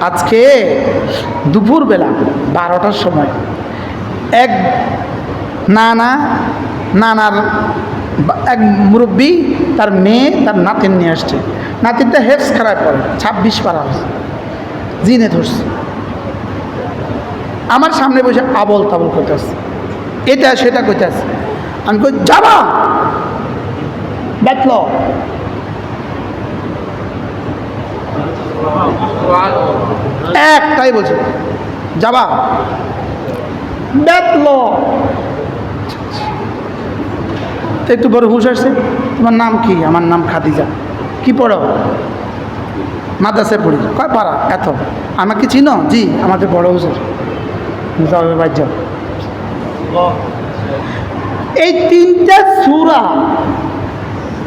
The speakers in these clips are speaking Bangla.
আজকে দুপুরবেলা বারোটার সময় এক নানা, নানার এক মুরব্বী তার মেয়ে তার নাতিন নিয়ে আসছে। নাতিনটা হেফস খারাপ করে ছাব্বিশ পারা হয়েছে। জিনে ধরছে। আমার সামনে বসে আবল তাবল করতে আসছে। এটা সেটা করতে আসছে। আমি কই, যাবা? দেখল একটাই বলছে। যাবা। তো একটু বড় হুশ আসছে। তোমার নাম কি? আমার নাম খাদিজা। কি পড়ো? মাদ্রাসায় পড়ি। কয় পারা? এত। আমাকে চিনো? জি, আমাদের বড় হুজুর। যাও, এবার এই তিনটা সুরা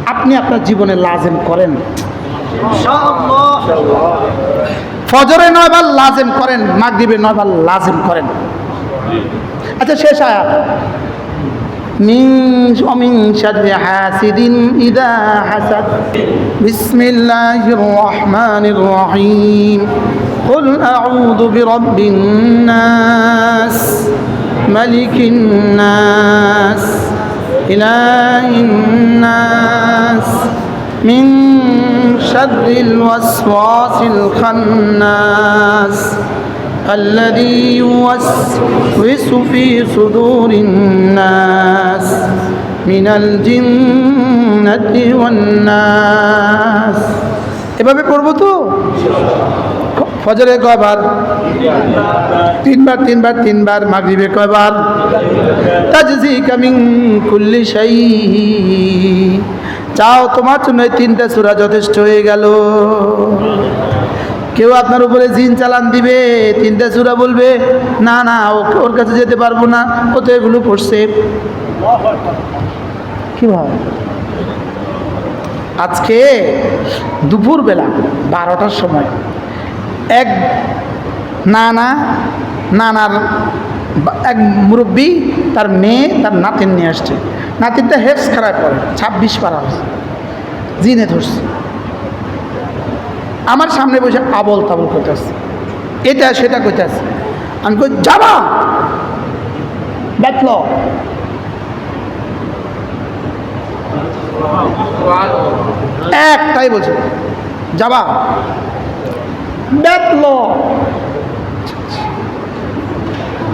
আপনি আপনার জীবনে লাজেম করেন। ফজরে নয়বার লাজেম করেন মাগরিবে নয়বার লাজেম করেন আচ্ছা শেষ আয়াত من ومن شر حاسد إذا حسد بسم الله الرحمن الرحيم قل أعوذ برب الناس ملك الناس إله الناس من شر الوسواس الخناس الذي يوسوس في صدور الناس من الجنة والناس এভাবে পড়বো তো ফজরে কয়বার তিনবার তিনবার তিনবার মাগরিবে কয়বার তাজজি কামিং কুল্লি শাই চাও তোমার জন্য এই তিনটা সূরা যথেষ্ট হয়ে গেল। কেউ আপনার উপরে জিন চালান দিবে, তিনটা চূড়া বলবে, না না ওর কাছে যেতে পারব না, ও তো এগুলো পড়ছে। কি ভাই আজকে দুপুরবেলা বারোটার সময় এক নানা, নানার এক মুরব্বী তার মেয়ে, তার নাতিন নিয়ে আসছে। নাতিনটা হেফস খারাপ করে ছাব্বিশ পারা হয়েছে। জিনে ধরছে। আমার সামনে বসে আবল তাবল করতে আসছে। এটা, সেটা করতে আসছে। আমি কই, যাবা? দেখল একটাই বলছে। যাবা। দেখল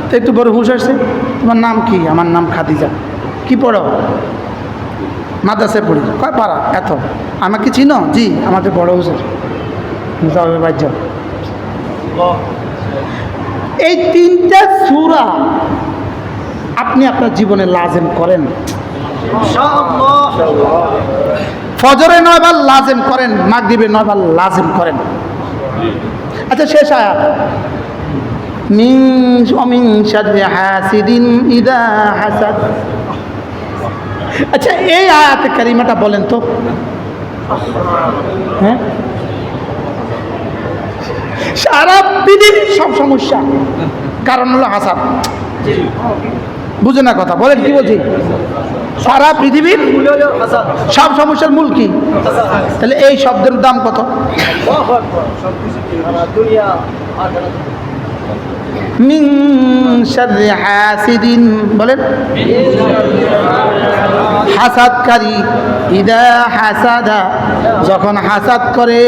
তো একটু বড় হুশ আসছে। তোমার নাম কি? আমার নাম খাদিজা। কি পড়ো? মাদ্রাসায় পড়ি। কয় পারা? এত। আমাকে চিনো? জি, আমাদের বড় এবার যাও। এই তিনটা সুরা আপনি আপনার জীবনে লাজেম করেন? ফজরে নয়বার লাজেম করেন, মাগরিবে নয়বার লাজেম করেন। আচ্ছা শেষ আয়াত। মিন অমিন শাররি হাসিদিন ইদা হাসাদ। আচ্ছা এই আয়াতে কারিমাটা বলেন তো। হ্যাঁ? সারা পৃথিবীর সব সমস্যা। কারণ হলো হাসাদ। বুঝে না কথা, বলেন কি বলছি? সারা পৃথিবীর সব সমস্যার মূল কি? তাহলে এই শব্দের দাম কত? শাররি হাসিদিন, বলেন। হাসাদকারী, ইদা হাসাদা, যখন হাসাদ করে,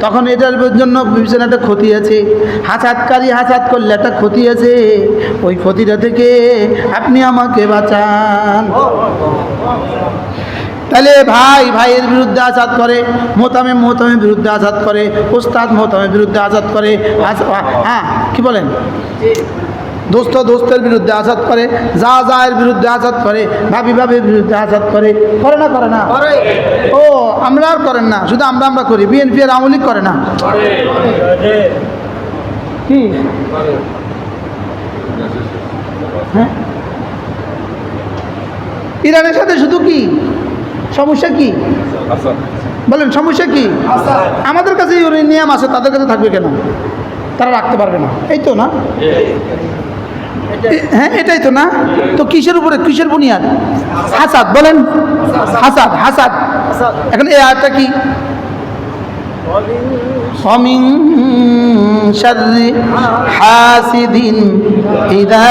তখন এটার জন্য বিবেচনা একটা ক্ষতি আছে। হাসাদকারী হাসাদ করলে একটা ক্ষতি আছে। ওই ক্ষতিটা থেকে আপনি আমাকে বাঁচান। তাহলে ভাই ভাইয়ের বিরুদ্ধে আজাদ করে মোতামে মোতামের বিরুদ্ধে আজাদ করে ওস্তাদ মোতামের বিরুদ্ধে আজাদ করে হ্যাঁ কি বলেন? দোস্ত দোস্তের বিরুদ্ধে আজাদ করে যা যায়ের বিরুদ্ধে আজাদ করে ভাবি ভাবির বিরুদ্ধে আজাদ করে করে না করে না? ও আমরা আর করেন না শুধু আমরা আমরা করি বিএনপি আর আওয়ামী লীগ করে না। কি? হ্যাঁ? ইরানের সাথে শুধু কি? সমস্যা কি? বলেন সমস্যা কি? আমাদের কাছে ইউরেনিয়াম আছে তাদের কাছে থাকবে কেন? তারা রাখতে পারবে না। এই তো না? এ- হ্যাঁ এটাই তো না? তো কিসের উপরে? কিসের বুনিয়াদ? হাসাদ বলেন। হাসাদ। হাসাদ। এখন এই আয়াতটা কি? অমিন শাররি হাসিদিন ইদা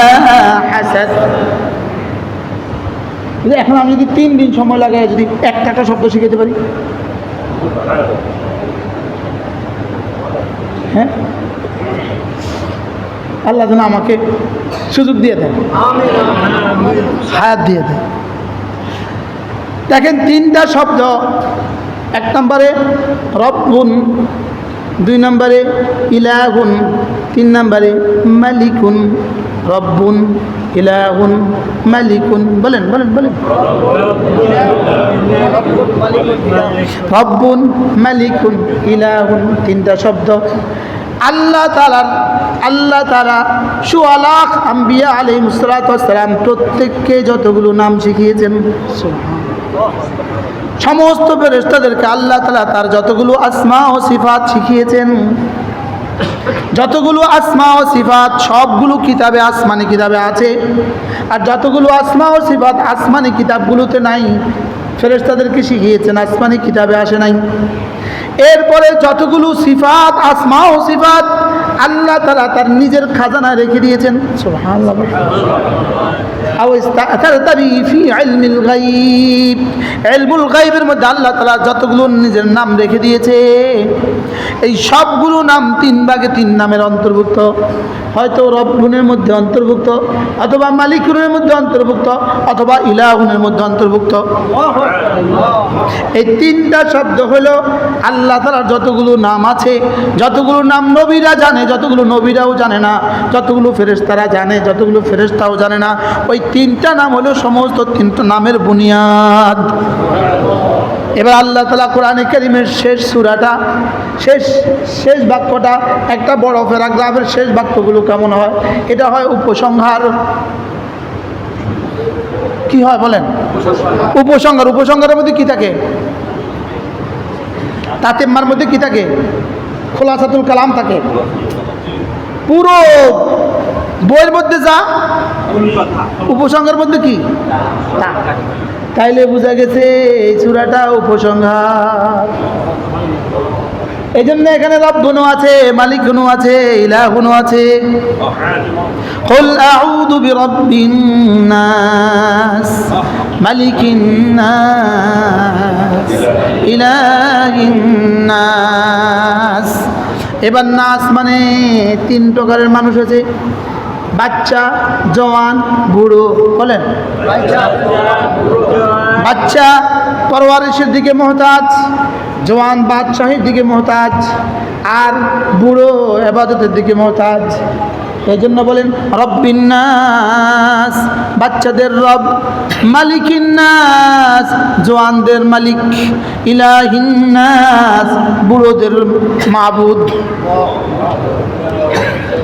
হাসাদ যদি এখন আমি যদি তিন দিন সময় লাগাই, যদি একটা একটা শব্দ শিখাতে পারি? হ্যাঁ? আল্লাহ যেন আমাকে সুযোগ দিয়ে দেয় হায়াত দিয়ে দেয় দেখেন, তিনটা শব্দ, এক নম্বরে রব্বুন, দুই নম্বরে ইলাহুন, তিন নম্বরে মালিকুন। রব্বুন, ইলাহুন, মালিকুন, বলেন বলেন বলেন। রব্বুন, মালিকুন, ইলাহুন, তিনটা শব্দ। আল্লাহ তালার আল্লাহ তারা সুয়ালাখ আম্বিয়া আলী মুসলাতাম প্রত্যেককে যতগুলো নাম শিখিয়েছেন, সমস্ত ফেরেস্তাদেরকে আল্লাহ তালা তার যতগুলো আসমা ও সিফাত শিখিয়েছেন যতগুলো আসমা ও সিফাত, সবগুলো কিতাবে আসমানি কিতাবে আছে। আর যতগুলো আসমা ও সিফাত আসমানি কিতাবগুলোতে নাই ফেরেস্তাদেরকে শিখিয়েছেন, আসমানি কিতাবে আসে নাই? এরপরে যতগুলো সিফাত, আসমা ও সিফাত, আল্লাহ তালা তার নিজের খাজানায় রেখে দিয়েছেন। মধ্যে আল্লাহ যতগুলো নিজের নাম রেখে দিয়েছে, এই সবগুলো নাম তিন ভাগে তিন নামের অন্তর্ভুক্ত। হয়তো রব্বুনের মধ্যে অন্তর্ভুক্ত, অথবা মালিকুনের মধ্যে অন্তর্ভুক্ত, অথবা ইলাহুনের মধ্যে অন্তর্ভুক্ত। এই তিনটা শব্দ হলো আল্লাহ তালার যতগুলো নাম আছে, যতগুলো নাম নবীরা জানে, যতগুলো নবীরাও জানে না, যতগুলো ফেরেশতারা জানে, যতগুলো ফেরেশতাও জানে না, ওই তিনটা নাম হলো সমস্ত তিনটা নামের বুনিয়াদ। এবার আল্লাহ তালা কোরআনে করিমের শেষ সুরাটা, শেষ শেষ বাক্যটা, একটা বড় প্যারাগ্রাফের শেষ বাক্যগুলো কেমন হয়? এটা হয় উপসংহার। কি হয় বলেন? উপসংহার। উপসংহারের মধ্যে কি থাকে? তাতেম্মার মধ্যে কি থাকে? খোলাসাতুল কালাম থাকে। পুরো বইয়ের মধ্যে যা উপসংহার মধ্যে কি তা। তাইলে বোঝা গেছে এই চূড়াটা উপসংহার এই জন্য এখানে রব্বনও আছে মালিকনও আছে ইলাহুনও আছে قل أعوذ برب الناس ملك الناس إله الناس এবার নাস মানে তিন প্রকারের মানুষ আছে বাচ্চা, জওয়ান, বুড়ো বলেন। বাচ্চা পরওয়ারিশের দিকে মহতাজ, জওয়ান বাদশাহীর দিকে মহতাজ, আর বুড়ো এবাদতের দিকে মহতাজ। এই জন্য বলেন রব্বিন্নাস বাচ্চাদের রব মালিকিন্নাস জওয়ানদের মালিক ইলাহিন্নাস বুড়োদের মাবুদ।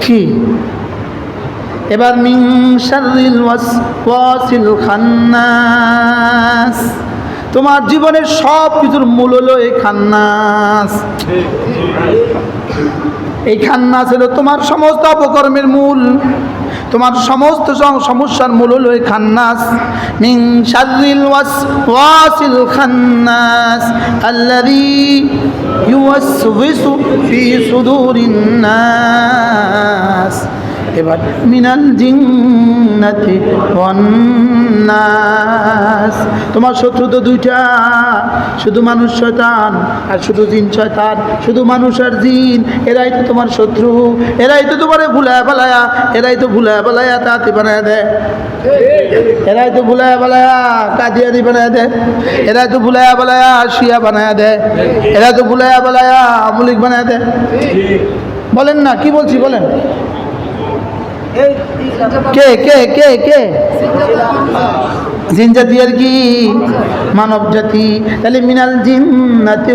কি? এবার মিং খান্নাস। তোমার জীবনের সব কিছুর মূল হলো এই খান্নাস। এই খান্নাস হলো তোমার সমস্ত অপকর্মের মূল। তোমার সমস্ত সমস্যার মূল হলো এই খান্নাস। মিং শাররিল ওয়াসওয়াসিল খান্নাস আল্লাযী ইউওয়াসওয়িসু ফি সুদুরিন এবার, মিনাল জিন্নাতি ওয়ান্নাস। তোমার শত্রু তো দুইটা, শুধু মানুষ শয়তান আর শুধু জিন শয়তান, শুধু মানুষ আর জিন, এরাই তো তোমার শত্রু, এরাই তো তোমারে ভুলায় ফেলায়া এরাই তো ভুলায় ফেলায়া তাঁতি বানায় দেয়। এরাই তো ভুলায় ফেলায়া কাদিয়ানি বানায় দেয়। এরাই তো ভুলায়া ফেলায়া শিয়া বানায় দেয়। এরা তো ভুলায়া ফেলায়া আমলিক বানায় দেয়। বলেন না, কি বলছি বলেন? কে কে কে কে? জিন জাতি আর কি? মানব জাতি। তাহলে মিনাল জিন্নাতি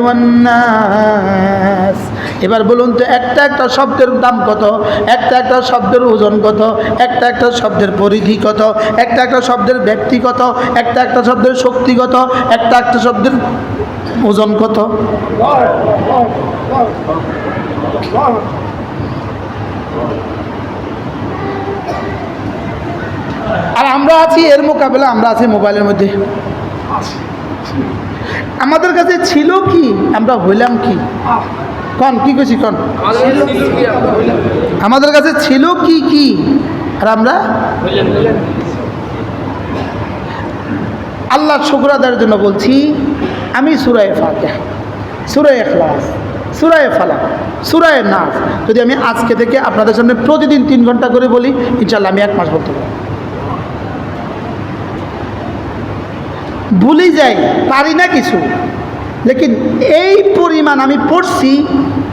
এবার বলুন তো, একটা একটা শব্দের দাম কত? একটা একটা শব্দের ওজন কত? একটা একটা শব্দের পরিধি কত? একটা একটা শব্দের ব্যক্তি কত? একটা একটা শব্দের শক্তি কত? একটা একটা শব্দের ওজন কত? আর আমরা আছি এর মোকাবেলা, আমরা আছি মোবাইলের মধ্যে। আমাদের কাছে ছিল কি? আমরা হইলাম কি? কন, কি করছি কন? আমাদের কাছে ছিল কি কি? আর আমরা? আল্লাহ শুক্র আদায়ের জন্য বলছি, আমি সুরায় ফাতে সুরায় এখলাস সুরায় ফালাক সুরায় নাচ যদি আমি আজকে থেকে আপনাদের সামনে প্রতিদিন তিন ঘণ্টা করে বলি ইনশাল্লাহ আমি এক মাস বলতে পারব। ভুলে যাই পারি না কিছু। লেকিন এই পরিমাণ আমি পড়ছি,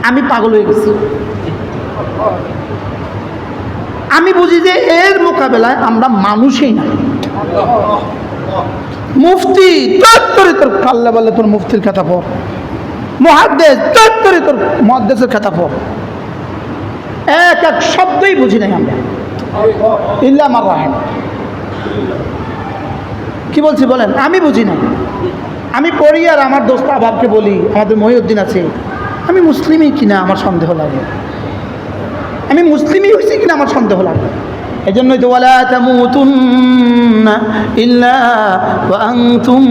আমি পাগল হয়ে গেছি। আমি বুঝি যে এর মোকাবেলায় আমরা মানুষই না। মুফতি তত্তরে তোর কাল্লা বললে তোর মুফতির খাতা পড়। মহাদ্দেশ তত্তরে তোর মহাদ্দেশের খাতা পড়। এক এক শব্দই বুঝি নাই আমরা। ইল্লা রাহেন কি বলছি বলেন? আমি বুঝি না। আমি পড়ি আর আমার দোস্ত আবাবকে বলি আমাদের মহিউদ্দিন আছে। আমি মুসলিমই কিনা আমার সন্দেহ লাগে? আমি মুসলিমই হয়েছি কিনা আমার সন্দেহ লাগে? এই জন্যই তো ওয়ালা তামুতুন্না ইল্লা ওয়া আনতুম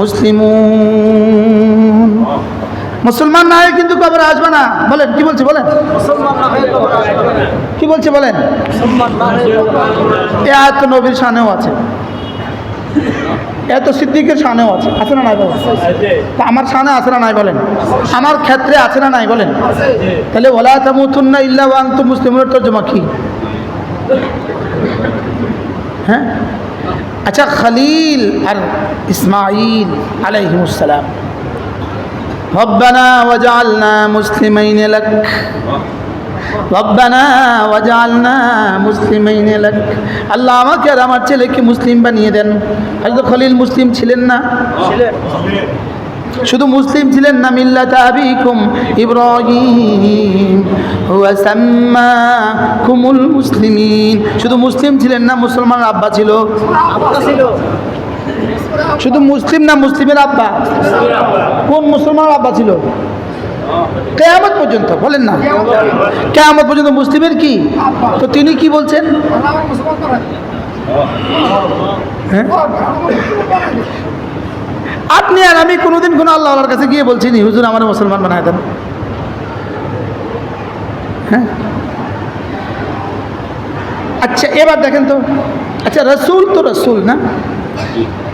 মুসলিমুন। মুসলমান না হয়ে কিন্তু কবরে আসবে না। বলেন কি বলছি বলেন? কি বলছে বলেন? এ আয়াত নবীর শানেও আছে। এত সিদ্দিকের শানেও আছে আছে না নাই বলেন তা আমার শানে আছে না নাই বলেন আমার ক্ষেত্রে আছে না নাই বলেন তাহলে ওলা তামুতুন্না ইল্লা ওয়া আনতুম মুসলিমুনের তর্জমা কি হ্যাঁ আচ্ছা খলিল আর ইসমাইল আলাইহিমুসসালাম ربنا وجعلنا مسلمين لك রব্বানা ওয়াজআলনা মুসলিমাইন লাক। আল্লাহ আমাকে আর আমার ছেলেকে মুসলিম বানিয়ে দেন। হযরত খলিল মুসলিম ছিলেন না? শুধু মুসলিম ছিলেন না মিল্লাত আবিকুম ইব্রাহিম। হুয়া সাম্মাকুমুল মুসলিমিন। শুধু মুসলিম ছিলেন না মুসলমান আব্বা ছিল? শুধু মুসলিম না মুসলিমের আব্বা। কোন মুসলমান আব্বা ছিল? কেয়ামত পর্যন্ত, বলেন না। কেয়ামত পর্যন্ত মুসলিমের কি? তো তিনি কি বলছেন? হ্যাঁ? আপনি আর আমি কোনোদিন কোনো আল্লাহ আল্লাহর কাছে গিয়ে বলছি নি, হুজুর, আমার মুসলমান বানায় দেন। হ্যাঁ? আচ্ছা এবার দেখেন তো। আচ্ছা রসুল তো রসুল না?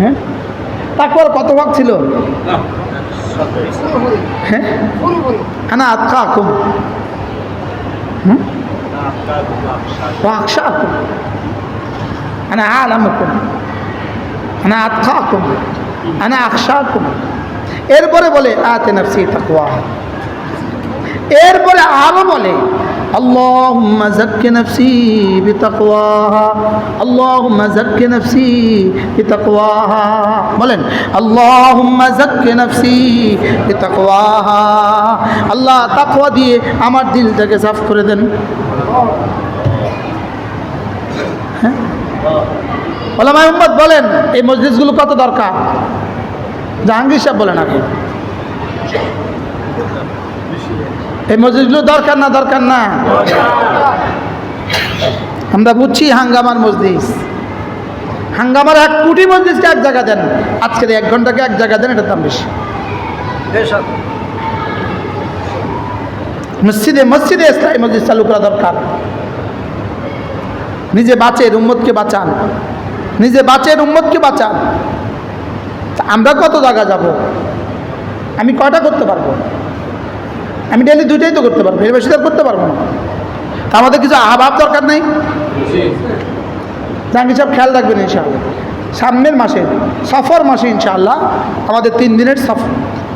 হ্যাঁ তাকওয়ার কত ভাগ ছিল হ্যাঁ আনা আতকাকুম হুম واخشاكم انا اعلمكم انا اتقاكم انا اخشاكم এরপরে বলে আতে নফসি তাকওয়া এরপরে আরো বলে اللهم زك نفسي بتقواها اللهم زك نفسي بتقواها বলেন اللهم زك نفسي بتقواها আল্লাহ তাকওয়া দিয়ে আমার দিলটাকে সাফ করে দেন হ্যাঁ ওলামা উম্মদ বলেন এই মসজিদগুলো কত দরকার জাহাঙ্গীর সাহেব বলেন আগে এই মসজিদগুলো দরকার না দরকার না। আমরা বুঝছি হাঙ্গামার মসজিদ। হাঙ্গামার এক কোটি মসজিদকে এক জায়গা দেন। আজকের এক ঘন্টাকে এক জায়গা দেন, এটার দাম বেশি। মসজিদে মসজিদে ইসলামী মসজিদ চালু করা দরকার। নিজে বাঁচেন, উম্মতকে বাঁচান। নিজে বাঁচেন, উম্মতকে বাঁচান। আমরা কত জায়গা যাব? আমি কয়টা করতে পারব? আমি ডেলি দুইটাই তো করতে পারব এর বেশি তো করতে পারব না। তা আমাদের কিছু আভাব দরকার নেই? জাহাঙ্গীর সব খেয়াল রাখবেন ইনশাআল্লাহ। সামনের মাসে সফর মাসে ইনশাআল্লাহ আমাদের তিন দিনের সফ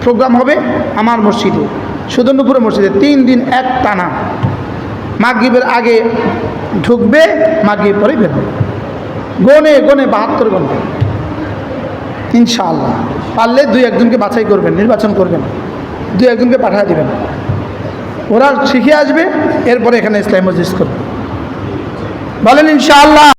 প্রোগ্রাম হবে আমার মসজিদে সুদর্ণপুরে মসজিদে তিন দিন এক টানা। মাগরীবের আগে ঢুকবে মাগরীব পরে বেরোবে গনে গনে বাহাত্তর ঘণ্টা। ইনশাআল্লাহ। পারলে দুই একজনকে বাছাই করবেন নির্বাচন করবেন। দু একজনকে পাঠিয়ে দিবেন। ওরা শিখে আসবে এরপরে এখানে ইসলাম মসজিদ করবে। বলেন ইনশাআল্লাহ।